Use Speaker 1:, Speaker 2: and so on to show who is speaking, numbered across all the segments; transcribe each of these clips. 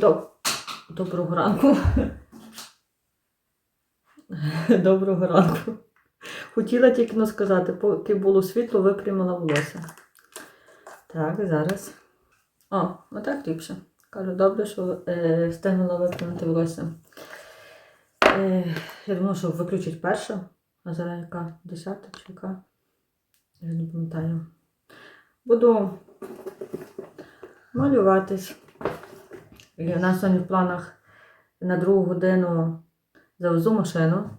Speaker 1: доб... Доброго ранку. Доброго ранку. Хотіла тільки но сказати, поки було світло, випрямила волосся. Так, зараз. О, отак ліпше. Кажу, добре, що е, встигнула випрямити волосся. Е, я думала, що виключить перша, а зараз яка? Десята чи яка? Я не пам'ятаю. Буду малюватись. І у нас сьогодні в планах на другу годину завезу машину.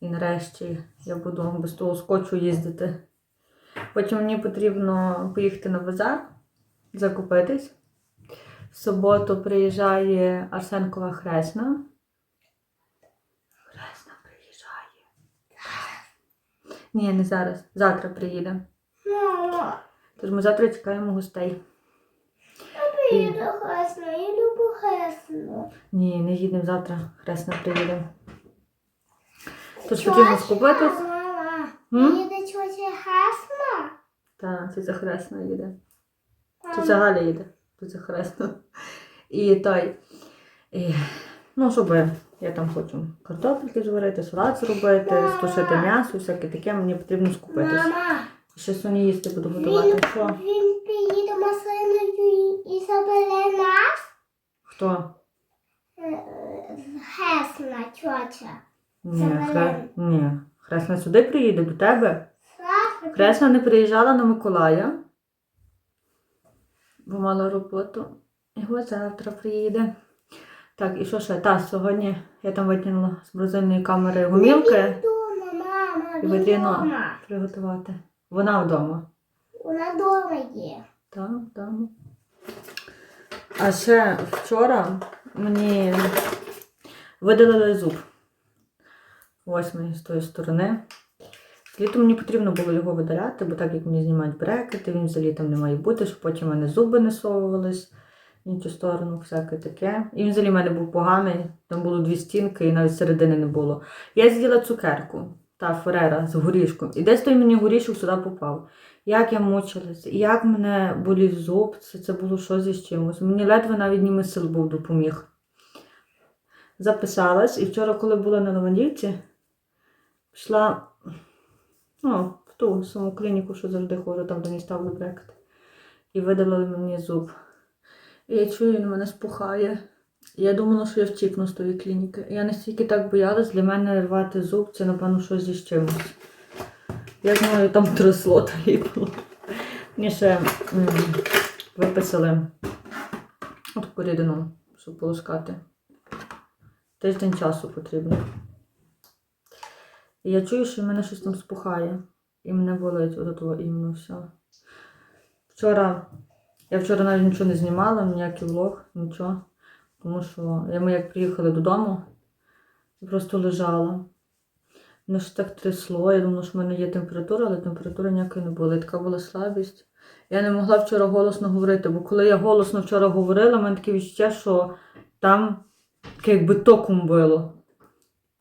Speaker 1: І нарешті я буду без того скотчу їздити. Потім мені потрібно поїхати на базар, закупитись. В суботу приїжджає Арсенкова Хресна. Хресна приїжджає. Ні, не зараз. Завтра приїде.
Speaker 2: Мама,
Speaker 1: Тож ми завтра чекаємо гостей.
Speaker 2: я приїду хресно, я хресно.
Speaker 1: Ні, не їдемо завтра. Хресна приїде. Тож скупитись.
Speaker 2: Мама, їде тетя хресно?
Speaker 1: Так, це за хресна їде. Це це Галя їде. Це це хресна. І той. І, ну, щоб я там хочу картопельки зварити, салат зробити, стушити м'ясо, всяке таке, мені потрібно скупитись.
Speaker 2: Мама,
Speaker 1: Ще Соні їсти буду
Speaker 2: він,
Speaker 1: готувати. Що?
Speaker 2: він приїде машиною і забере нас?
Speaker 1: Хто?
Speaker 2: Хресна тетя.
Speaker 1: Ні, хре... Ні. Хресна сюди приїде до тебе.
Speaker 2: Хресна.
Speaker 1: Не приїжджала на Миколая, бо мала роботу. І ось завтра приїде. Так, і що ще? Та, сьогодні я там витягнула з морозильної камери гумілки і потрібно приготувати. Вона вдома.
Speaker 2: Вона вдома є.
Speaker 1: Так, вдома. А ще вчора мені видалили зуб. Восьмий з тої сторони. Літом мені потрібно було його видаляти, бо так як мені знімають брекети, він взагалі там не має бути, щоб потім в мене зуби не совувались в іншу сторону, всяке таке. І він взагалі в мене був поганий, там було дві стінки і навіть середини не було. Я з'їла цукерку та ферера з горішком. І десь той мені горішок сюди попав. Як я мучилася, як мене болів зуб, це, це було щось із чимось. Мені ледве навіть німи сил був допоміг. Записалась, і вчора, коли була на Новодівці, пішла ну, в ту саму клініку, що завжди ходжу, там, де мені ставили брекет. І видалили мені зуб. І я чую, він мене спухає. Я думала, що я втікну з тої клініки. Я настільки так боялась, для мене рвати зуб це, напевно, щось зі чимось. Я знаю, там трясло та було. Мені ще виписали таку рідину, щоб полоскати. Тиждень часу потрібно. І я чую, що в мене щось там спухає. І мене болить от того іменно все. Вчора, я вчора навіть нічого не знімала, ніякий влог, нічого. Тому що ми як приїхали додому, просто лежала. Мене ж так трясло, я думала, що в мене є температура, але температури ніякої не було. І така була слабість. Я не могла вчора голосно говорити, бо коли я голосно вчора говорила, в мене таке відчуття, що там якби током било.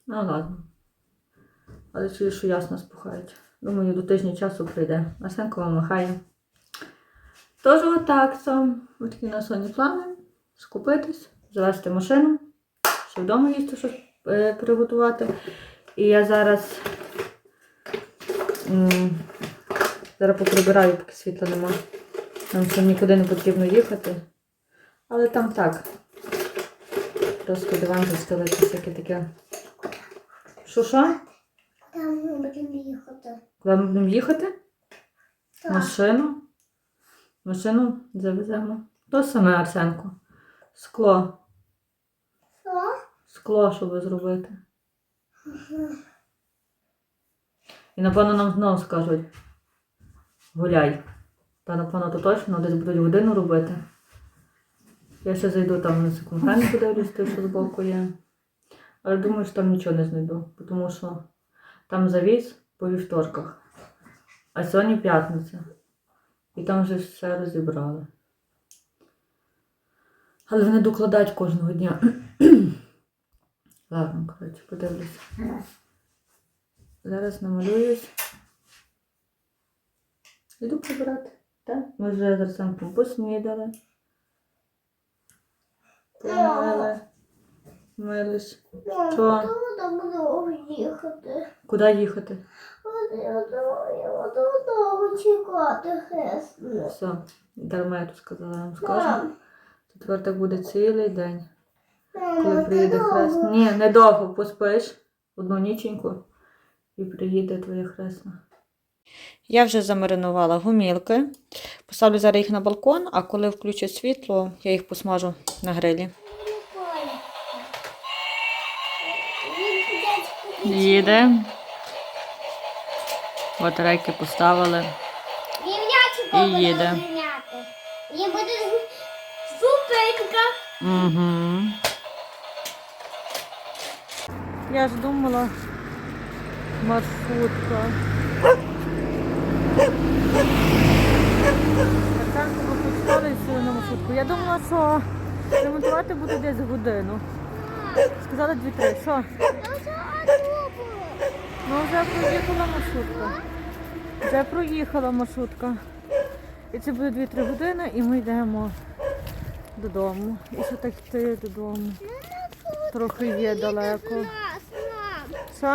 Speaker 1: Ну ладно. Але чую, що ясно спухають. Думаю, до тижня часу прийде. Арсенкова махає. Тож отак це. Ось такі у нас плани. Скупитись, завести машину, ще вдома їсти щось е, приготувати. І я зараз. Зараз поприбираю, поки світла нема. Нам ще нікуди не потрібно їхати. Але там так. Просто диван застелити, всяке таке. Що що?
Speaker 2: Там ми будемо їхати.
Speaker 1: Куди ми будемо їхати?
Speaker 2: Так.
Speaker 1: Машину. Машину завеземо. То саме Арсенко. Скло.
Speaker 2: Що?
Speaker 1: Скло, щоб зробити. І напевно нам знову скажуть гуляй. Та напевно то точно десь будуть годину робити. Я ще зайду там на секунд-хенд подивлюсь, те, що збоку є. Але думаю, що там нічого не знайду, тому що там завіз по вівторках. А сьогодні п'ятниця. І там вже все розібрали. Але вони докладають кожного дня. Ладно, коротше, подивлюся. Зараз намалююсь. Іду прибирати. Так? Ми вже з Арсенком поснідали. Миле. Милиш. Що?
Speaker 2: їхати.
Speaker 1: Куди їхати?
Speaker 2: Буду чекати.
Speaker 1: Все, дарма я тут сказала, вам скажу. Тепер так буде цілий день. Коли приїде хрест. Ні, недовго поспиш одну ніченьку і приїде твоя хресна. Я вже замаринувала гумілки. Поставлю зараз їх на балкон, а коли включу світло, я їх посмажу на грилі. Їде. Батарейки поставили.
Speaker 2: І
Speaker 1: І їде.
Speaker 2: І буде зупинка.
Speaker 1: Угу. Я ж думала, маршрутка. Арсенко попустили сіли на маршрутку. Я думала, що ремонтувати буду десь годину. Сказали дві-три. Що? Ну вже проїхала маршрутка. Вже проїхала маршрутка. І це буде 2-3 години і ми йдемо додому. І ще так йти додому. Трохи є далеко. Що?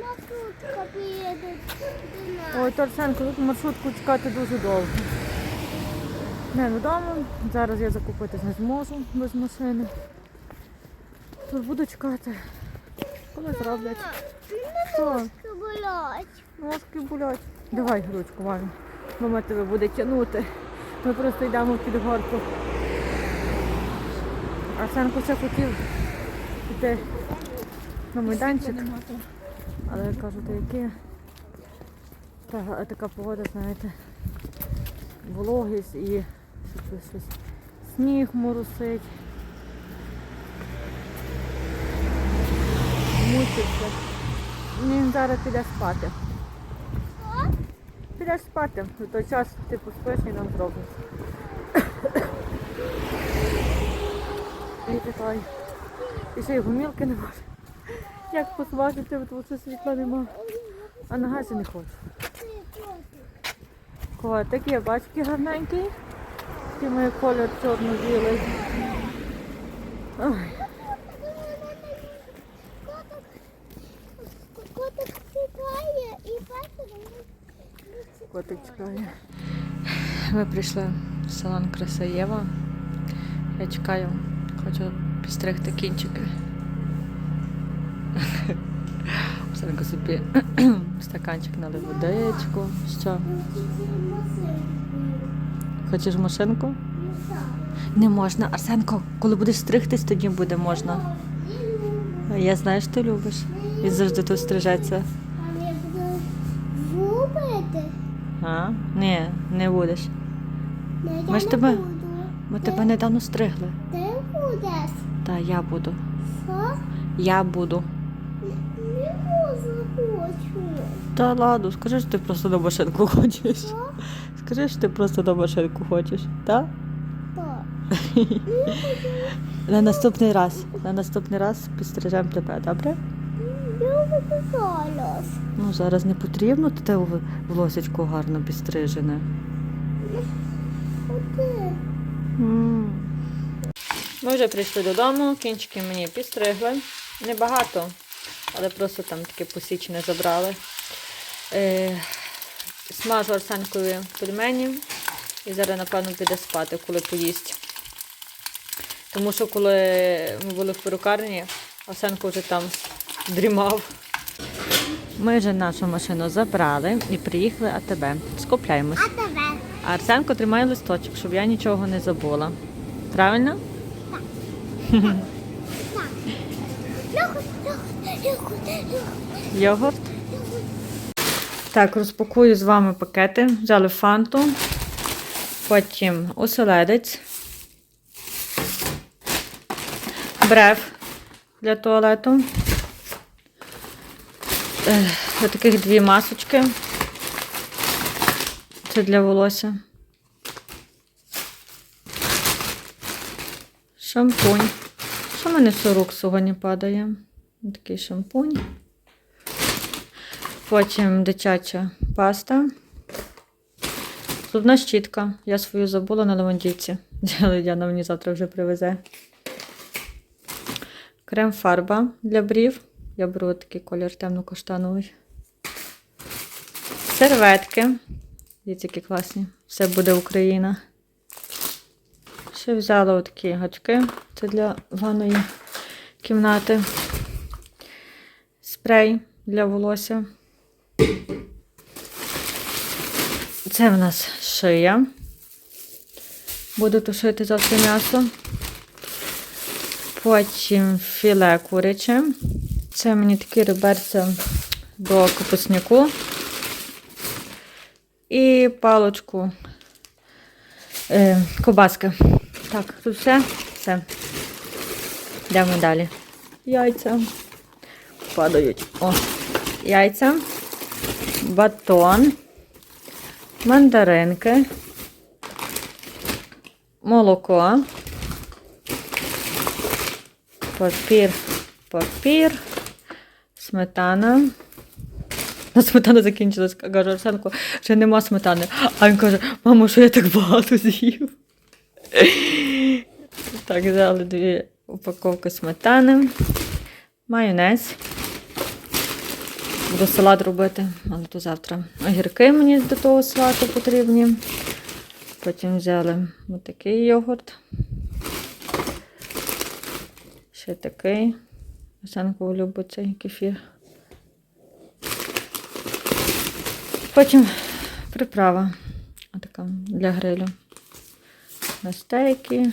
Speaker 2: Маршрутка нас.
Speaker 1: Ой, Торсенко, тут маршрутку чекати дуже довго. Не додому. Зараз я закупитись не зможу без машини. Тут буду чекати. Коли зроблять. Що?
Speaker 2: Болять.
Speaker 1: Ножки болять. Давай ручку, мамі. Мама тебе буде тягнути. Ми просто йдемо під горку. Арсенко ще хотів піти на майданчик. Але я кажу, то яке? Та, така погода, знаєте, вологість і щось, сніг моросить. Мучився. Він зараз піде спати. Підеш спати, в той час ти поспиш і нам зробиш. І питай. І ще й гумілки не може. Як посважити, тому що світла нема. А на газі не хочу. Котик є, бачки гарненький. Такий має колір чорно-білий.
Speaker 2: Котик чекає і
Speaker 1: котик чекає. Ми прийшли в салон Красаєва. Я чекаю, хочу підстригти кінчики. Все собі стаканчик налив водичку. Що? Хочеш машинку? Не можна. Арсенко, коли будеш стригтись, тоді буде можна. Я знаю, що ти любиш. Він завжди тут стрижеться.
Speaker 2: А?
Speaker 1: Ні, не будеш. Ми ж тебе- Ми тебе недавно стригли.
Speaker 2: Ти будеш.
Speaker 1: Та я буду.
Speaker 2: Що?
Speaker 1: Я буду.
Speaker 2: Не можу, хочу.
Speaker 1: Та ладно, скажи, що ти просто на машинку хочеш.
Speaker 2: Що?
Speaker 1: Скажи, що ти просто на машинку хочеш, так?
Speaker 2: Так.
Speaker 1: На наступний раз. На наступний раз підстрижемо тебе, добре?
Speaker 2: Я буду зараз.
Speaker 1: Ну, зараз не потрібно, то те в- волосечко гарно підстрижене.
Speaker 2: Оти.
Speaker 1: Ми вже прийшли додому, кінчики мені підстригли. Небагато, але просто там таке посічне забрали. Е, смажу Арсенкові пельмені і зараз, напевно, піде спати, коли поїсть. Тому що коли ми були в перукарні, Арсенко вже там дрімав. Ми вже нашу машину забрали і приїхали АТБ. Скупляємось.
Speaker 2: А тебе?
Speaker 1: А Арсенко тримає листочок, щоб я нічого не забула. Правильно? Йогурт. Так, розпакую з вами пакети. Взяли фанту, потім оселедець, брев для туалету. Ось таких дві масочки. Це для волосся. Шампунь. Що в мене все рук сьогодні падає? Такий шампунь. Потім дитяча паста. Зубна щітка. Я свою забула на лавандівці. Діана мені завтра вже привезе. Крем-фарба для брів. Я беру такий колір темно-каштановий. Серветки. Дивіться, які класні. Все буде Україна. Ще взяла отакі гачки. Це для ванної кімнати. Спрей для волосся. Це в нас шия. Буду тушити завтра м'ясо. Потім філе куряче. Це мені такі реберця до капусняку. І палочку е, кобаски. Так, тут все. Все. Йдемо далі. Яйця. Падають. О, яйця. Батон. Мандаринки. Молоко. Папір. Папір. Сметана. Ну, сметана закінчилась, каже Арсенко, що нема сметани. А він каже, мамо, що я так багато з'їв. Так, взяли дві упаковки сметани, майонез. Буду салат робити, але то завтра. Огірки мені до того салату потрібні. Потім взяли отакий йогурт. Ще такий. Арсенко любить цей кефір. Потім приправа отака для грилю. На стейки.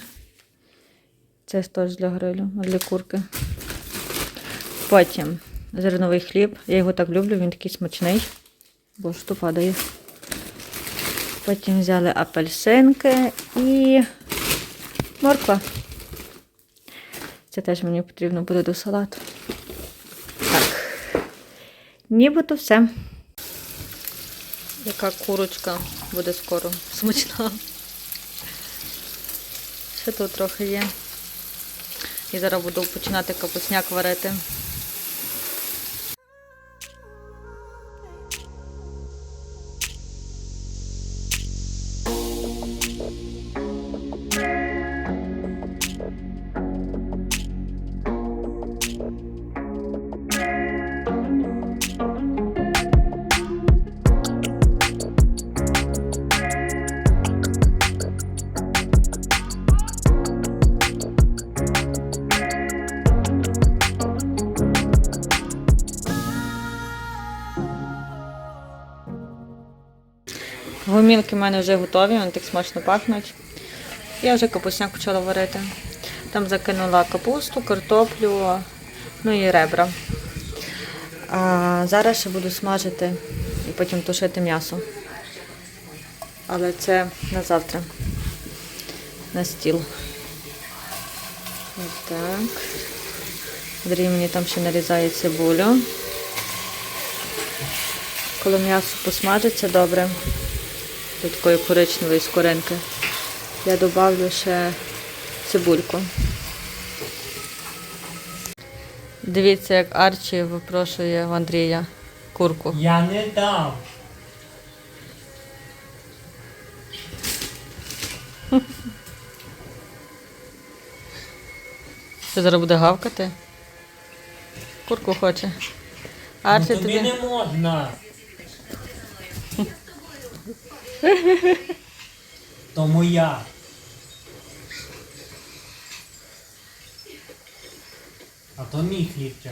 Speaker 1: Це теж для грилю, для курки. Потім зерновий хліб. Я його так люблю, він такий смачний. Бо що падає. Потім взяли апельсинки і морква. Це теж мені потрібно буде до салату. Так. Нібито все. Яка курочка буде скоро смачна. Ще тут трохи є. І зараз буду починати капусняк варити. Гумілки в мене вже готові, вони так смачно пахнуть. Я вже капусняк почала варити. Там закинула капусту, картоплю, ну і ребра. А зараз ще буду смажити і потім тушити м'ясо. Але це на завтра. На стіл. Ось так. Андрій мені там ще нарізає цибулю. Коли м'ясо посмажиться добре, до такої коричневої скоринки, я додавлю ще цибульку. Дивіться, як Арчі випрошує в Андрія курку.
Speaker 3: Я не дам.
Speaker 1: Що зараз буде гавкати? Курку хоче. Арчі
Speaker 3: ну, тобі
Speaker 1: тобі.
Speaker 3: не можна. То моя. А то мій хлібчик.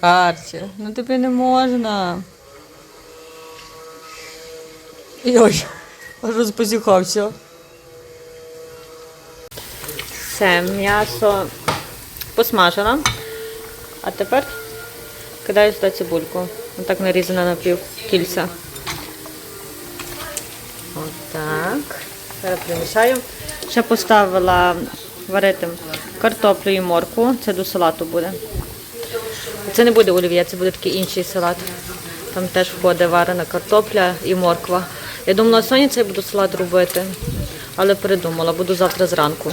Speaker 1: Арчі, ну тобі не можна. Йой, аж розпозіхався. Все, м'ясо посмажено. А тепер кидаю сюди цибульку. Отак нарізана на пів кільця. Отак. Зараз примішаю. Ще поставила варити картоплю і моркву. Це до салату буде. Це не буде олів'є, це буде такий інший салат. Там теж входить варена картопля і морква. Я думала, сьогодні цей буду салат робити, але передумала, буду завтра зранку.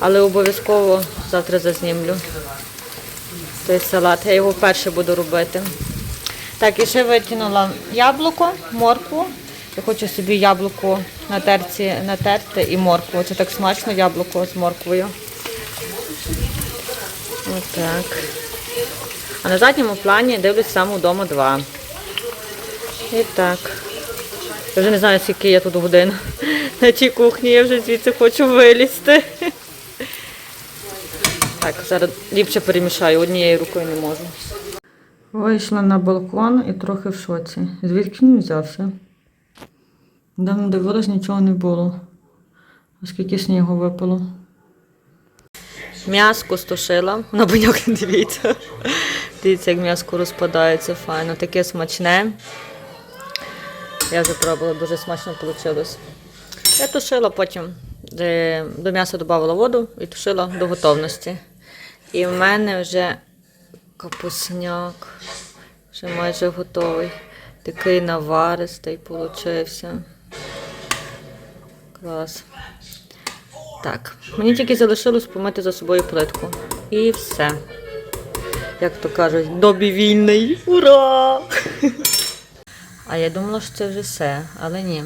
Speaker 1: Але обов'язково завтра зазнімлю цей салат. Я його вперше буду робити. Так, і ще витягнула яблуко, моркву Я хочу собі яблуко на терці натерти і моркву. Це так смачно яблуко з морквою. Отак. А на задньому плані дивлюсь сам удома 2. І так. Я вже не знаю, скільки я тут годин на тій кухні, я вже звідси хочу вилізти. Так, зараз ліпше перемішаю, однією рукою не можу. Вийшла на балкон і трохи в шоці. Звідки він взявся? Давно дивилась, нічого не було. Оскільки снігу випало. М'яско стушила, на баняк не дивіться. Дивіться, як м'яско розпадається файно, таке смачне. Я вже пробувала, дуже смачно вийшло. Я тушила потім, е, до м'яса додавала воду і тушила до готовності. І в мене вже капусняк, вже майже готовий. Такий наваристий получився. Клас. Так, мені тільки залишилось помити за собою плитку. І все. Як то кажуть, добі вільний. Ура! А я думала, що це вже все, але ні.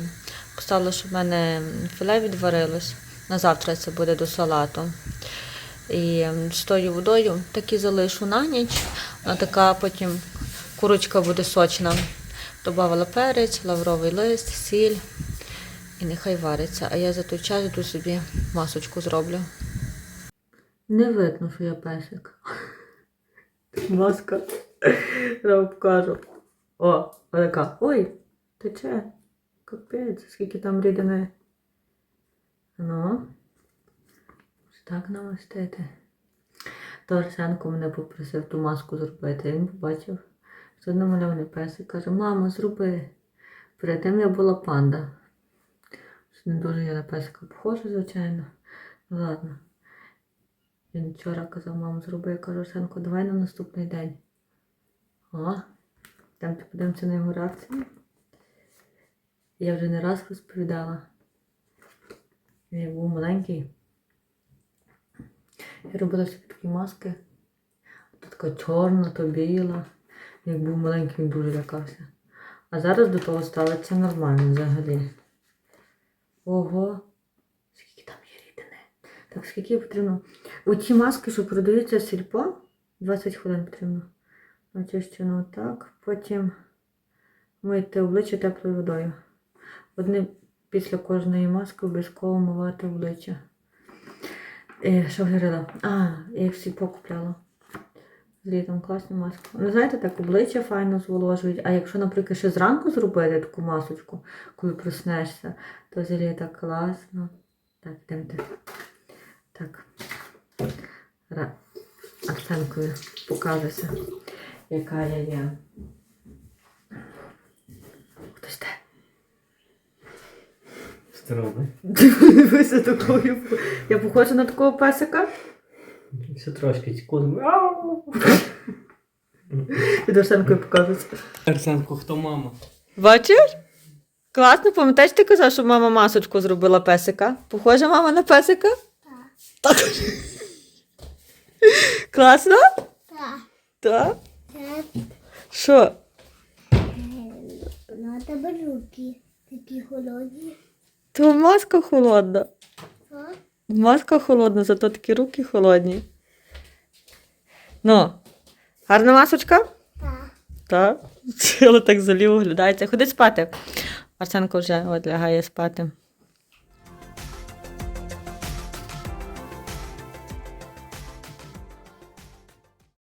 Speaker 1: Поставила, щоб в мене філе відварилось. На завтра це буде до салату. І ем, з тою водою так і залишу на ніч. Вона така потім курочка буде сочна. Добавила перець, лавровий лист, сіль. І нехай вариться. А я за той час йду собі масочку зроблю. Не видно, що я песик. Маска. Я вам покажу. О, така. Ой, тече. Капець, скільки там рідини. Ну. Так намастити. То Арсенко мене попросив ту маску зробити. Він побачив, що намальований песик. Каже, мама, зроби. Перед тим я була панда. Не дуже я на песика похожа, звичайно. Ладно. Він вчора казав, маму, зроби. Я кажу, Арсенко, давай на наступний день. О, там подивимося на його реакцію. Я вже не раз розповідала. Він був маленький. Я робила собі такі маски. То така чорна, то біла. Як був маленький, він дуже лякався. А зараз до того ставиться нормально взагалі. Ого, скільки там є рідини. Так, скільки потрібно. Оці маски, що продаються сільпо, 20 хвилин потрібно. Очищено так. Потім мити обличчя теплою водою. Одне після кожної маски обов'язково мивати обличчя. Е, що говорила? А, я їх всі покупляла. Літом класну маску. Ну, знаєте, так обличчя файно зволожують. А якщо, наприклад, ще зранку зробити таку масочку, коли проснешся, то взагалі так класно. Так, йдемте. Так. Акценткою покажуся, яка я є. Хтось де?
Speaker 3: Здорово.
Speaker 1: Дивися такою. Я похожа на такого песика.
Speaker 3: Все трошки.
Speaker 1: Під Арсенкою покажуся.
Speaker 3: Арсенко, хто мама?
Speaker 1: Бачиш? Класно, пам'ятаєш, ти казав, що мама масочку зробила песика? Похожа мама на песика? Так. Класно?
Speaker 2: Так.
Speaker 1: Так.
Speaker 2: Так.
Speaker 1: Що?
Speaker 2: На тебе руки такі холодні.
Speaker 1: То маска холодна.
Speaker 2: Так.
Speaker 1: Маска холодна, зато такі руки холодні. Ну, гарна масочка?
Speaker 2: Так.
Speaker 1: Так. Але так заліво оглядається. Ходи спати. Арсенко вже от лягає спати.